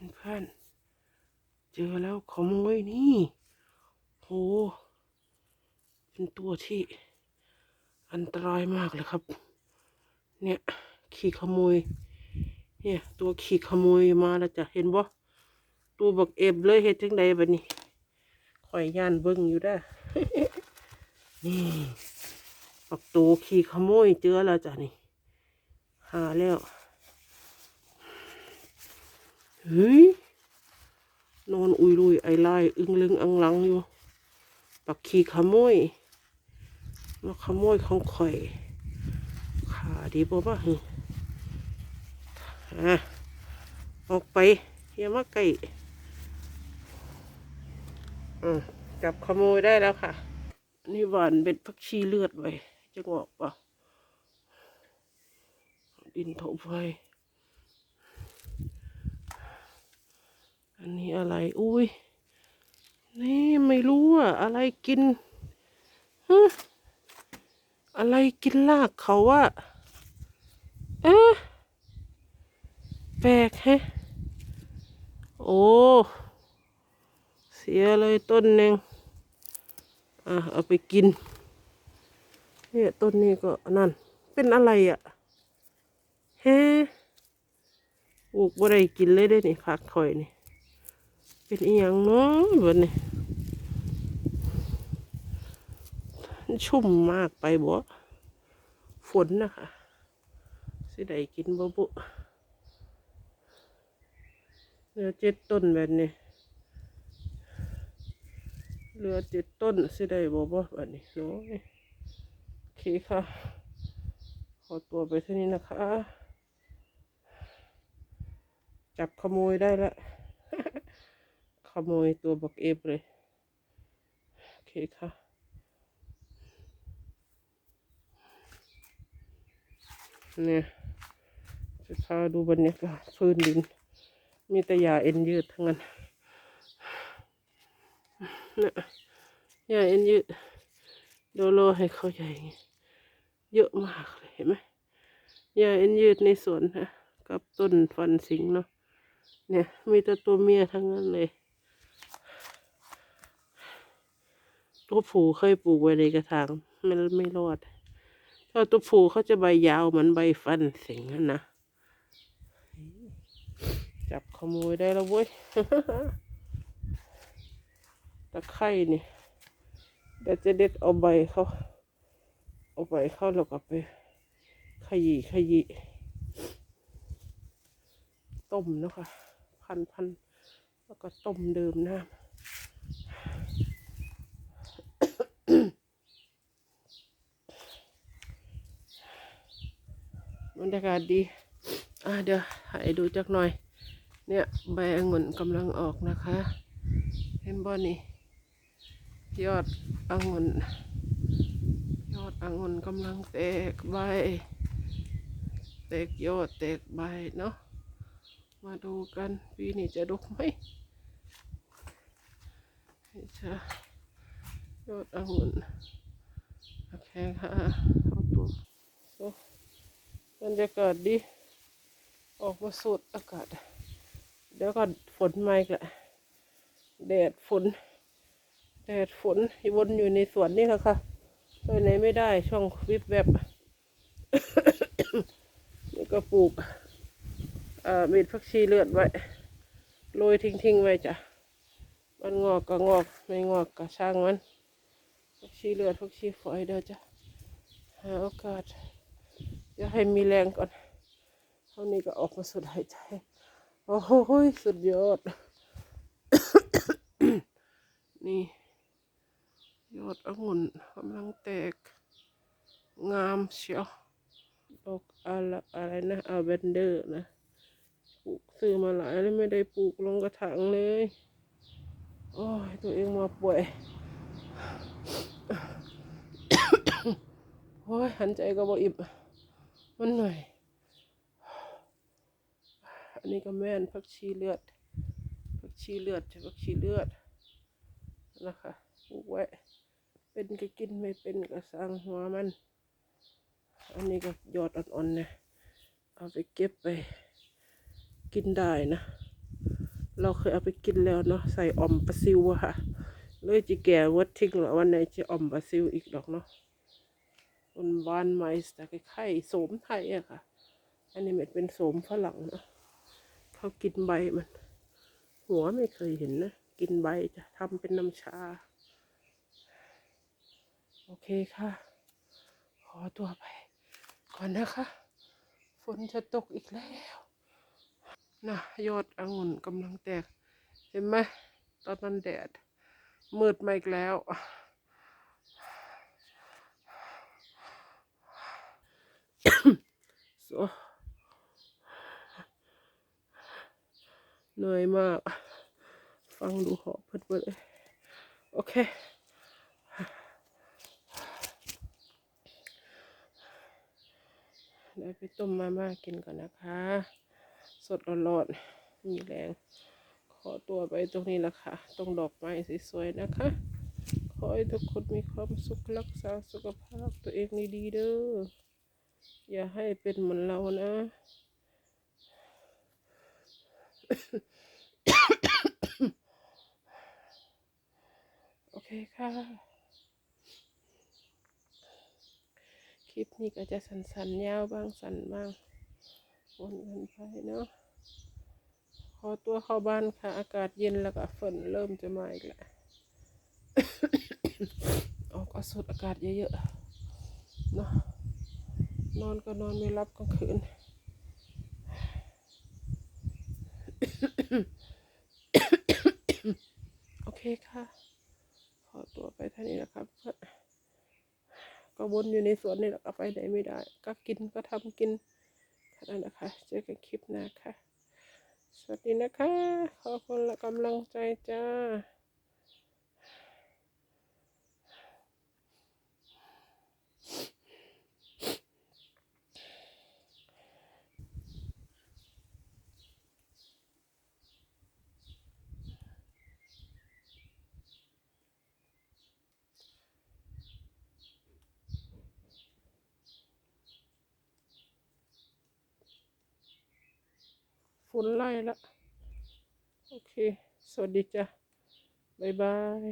เพื่อนเจอแล้วขโมยนี่โหเป็นตัวที่อันตรายมากเลยครับ เนี่ยขี่ขโมย เนี่ย ตัวขี่ขโมยมาแล้วจะเห็นบ่ตัวบักเอบเลยเฮ็ดจังใดแบัดนี้ข่อยย่านเบิ่งอยู่ได้นี่บักตัวขี่ขโมยเจอแล้วจ้ะนี่หาแล้ว เฮ้ย นอนอุยรุยไอไลายอึงลึงอังลังอยู่ ปักขี่ขโมย มาขโมยของข่อย ขาดีบ่มาหึอะออกไปอย่ามาใกล้อืมจับขโมยได้แล้วค่ะ นี่หวานเบ็ดพักชีเลือดไว้จะงอกเปล่าดินถมไฟ อันนี้อะไร อุ้ย นี่ไม่รู้อะอะไรกินฮะอะไรกินลากเขาอะเอ๊ะแปลกแฮะ โอ้ เสียเลยต้นหนึ่งอะเอาไปกิน เนี่ยต้นนี้ก็นั่น เป็นอะไรอะเฮ้ปลูกบ่ได้กินเลยได้นี่ผักข่อยนี่ เป็นอีหยังเนาะแบบนี้ชุ่มมากไปบ่ฝนนะคะสิได้กินบ่บุเหลือเจ็ดต้นแบบนี้เหลือเจ็ดต้นสิได้บ่บ่แบบนี้เนาะโอเคค่ะ ขอตัวไปเท่านี้นะคะ จับขโมยได้แล้ว ขโมยตัวบักเอฟเลย โอเคค่ะ เนี่ยจะพาดูบรรยากาศพื้นดิน มีแต่ยาเอ็นยืดทั้งนั้นเนี่ยยาเอ็นยืดโดโลให้เขาใหญ่ไงเยอะมากเลยเห็นไหมยาเอ็นยืดในสวนนะกับต้นฟันสิงเนาะเนี่ยมีแต่ตัวเมียทั้งนั้นเลย ตัวผูเคยปลูกไว้ในกระถางมันไม่รอดเพราตัวผูเขาจะใบยาวเหมือนใบฟันสิงนั่นนะจับขโมยได้แล้วเว้ยตะไคร่นี่เดี๋ยวจะเด็ดเอาใบเขาเอาใบเขาแล้วก็ไปขยี้ขยี้ต้มนะค่ะพันพันแล้วก็ต้มเดิมน้ำ บรรยากาศดี อะเดี๋ยวให้ดูจักหน่อย เนี่ยใบองุ่นกำลังออกนะคะเห็นบ่นี่ยอดองุ่นยอดองุ่นกำลังแตกใบ แตกยอดแตกใบเนาะมาดูกันปีนี้จะดกไหมจะยอดองุ่นโอเคค่ะเอาตัวโอ้ บรรยากาศดี ออกมาสูดอากาศ เดี๋ยวก็ฝนมาอีกแหละแดดฝน แดดฝนวนอยู่ในสวนนี่แหละค่ะไปไหนไม่ได้ช่องวิบแบบนี่ก็ปลูกเอ่อเม็ดผักชีเลือดไว้โรยทิ้งๆไว้จ้ะมันงอกก็งอกไม่งอกก็ช่างมันผักชีเลือดผักชีฝอยเด้อจ้ะหาโอกาส จะให้มีแรงก่อนเท่านี้ก็ออกมาสุดหายใจ โอ้โหสุดยอด นี่ยอดองุ่นกำลังแตก งามเชียวดอกอะไรอะไรนะอาเวนเดอร์นะปลูกซื้อมาหลายแล้วไม่ได้ปลูกลงกระถางเลย โอ้ย ตัวเองมาป่วย โอ้ยหันใจก็บ่อิบ มันหน่อย อันนี้ก็แม่นผักชีเลือดผักชีเลือดจะผักชีเลือดนะคะปลูกไว้ เป็นก็กินไม่เป็นก็สร้างหัวมัน อันนี้ก็ยอดอ่อนๆนะเอาไปเก็บไป กินได้นะ เราเคยเอาไปกินแล้วเนาะใส่ออมปลาซิวอะค่ะ เลยจะแก่วัดทิ้งแล้ววันไหนจะออมปลาซิวอีกดอกเนาะ มันหวานไม้แต่ไข่โสมไทยอะค่ะ อันนี้มันเป็นโสมฝรั่งนะเขากินใบมัน หัวไม่เคยเห็นนะ กินใบจะทำเป็นน้ำชา โอเคค่ะ ขอตัวไป ก่อนนะคะ ฝนจะตกอีกแล้วนะยอดองุ่นกำลังแตก เห็นไหมตอนนั้นแดดมืดมาอีกแล้ว โซ เหนื่อยมาก ฟังดูหอบเพิ่นเลย โอเค เดี๋ยวไปต้มมาม่ากินก่อนนะคะ สดร้อนๆมีแรง ขอตัวไปตรงนี้ละค่ะ ตรงดอกไม้สวยๆนะคะขอให้ทุกคนมีความสุขรักษาสุขภาพตัวเองดีๆเด้อ อย่าให้เป็นเหมือนเรานะ โอเคค่ะ คลิปนี้ก็จะสั้นๆยาวบ้างสั้นบ้างวนกันไปเนาะขอตัวเข้าบ้านค่ะ อากาศเย็นแล้วก็ฝนเริ่มจะมาอีกแล้วออกก็สูดอากาศเยอะๆเนาะ นอนก็นอนไม่รับกลางคืน โอเคค่ะ ขอตัวไปท่านี้นะครับ ก็วนอยู่ในสวนนี่แหละก็ไปไหนไม่ได้ ก็กินก็ทำกินแค่นั้นนะคะ เจอกันคลิปหน้าค่ะ สวัสดีนะคะ ขอบคุณและกำลังใจจ้า ฝนไล่ละ โอเค สวัสดีจ้ะ บ๊ายบาย